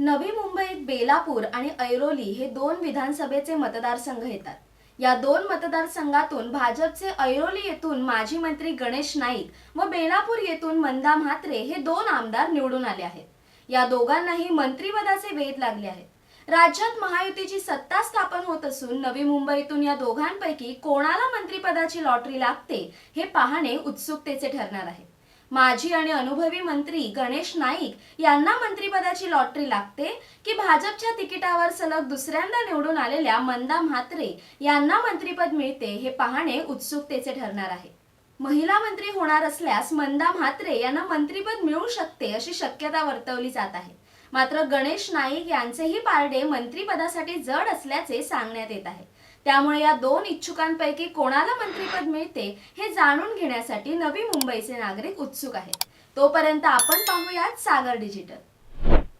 नवी मुंबईत बेलापूर आणि ऐरोली हे दोन विधानसभेचे मतदारसंघ येतात. या दोन मतदारसंघातून भाजपचे ऐरोली येथून माजी मंत्री गणेश नाईक व बेलापूर येथून मंदा म्हात्रे हे दोन आमदार निवडून आले आहेत. या दोघांनाही मंत्रिपदाचे वेध लागले आहेत. राज्यात महायुतीची सत्ता स्थापन होत असून नवी मुंबईतून या दोघांपैकी कोणाला मंत्रिपदाची लॉटरी लागते हे पाहणे उत्सुकतेचे ठरणार आहे. माजी आणि अनुभवी मंत्री गणेश नाईक यांना मंत्रिपदाची लॉटरी लागते की भाजपच्या तिकिटावर सलग दुसऱ्यांदा निवडून आलेल्या मंदा म्हात्रे यांना मंत्रिपद मिळते हे पाहणे उत्सुकतेचे ठरणार आहे. महिला मंत्री होणार असल्यास मंदा म्हात्रे यांना मंत्रिपद मिळू शकते अशी शक्यता वर्तवली जात आहे. मात्र गणेश नाईक यांचेही पारडे मंत्रीपदासाठी जड असल्याचे सांगण्यात येत आहे. त्यामुळे या दोन इच्छुकांपैकी कोणाला मंत्रीपद मिळते हे जाणून घेण्यासाठी नवी मुंबईचे नागरिक उत्सुक आहेत. तोपर्यंत आपण पाहूयात सागर डिजिटल.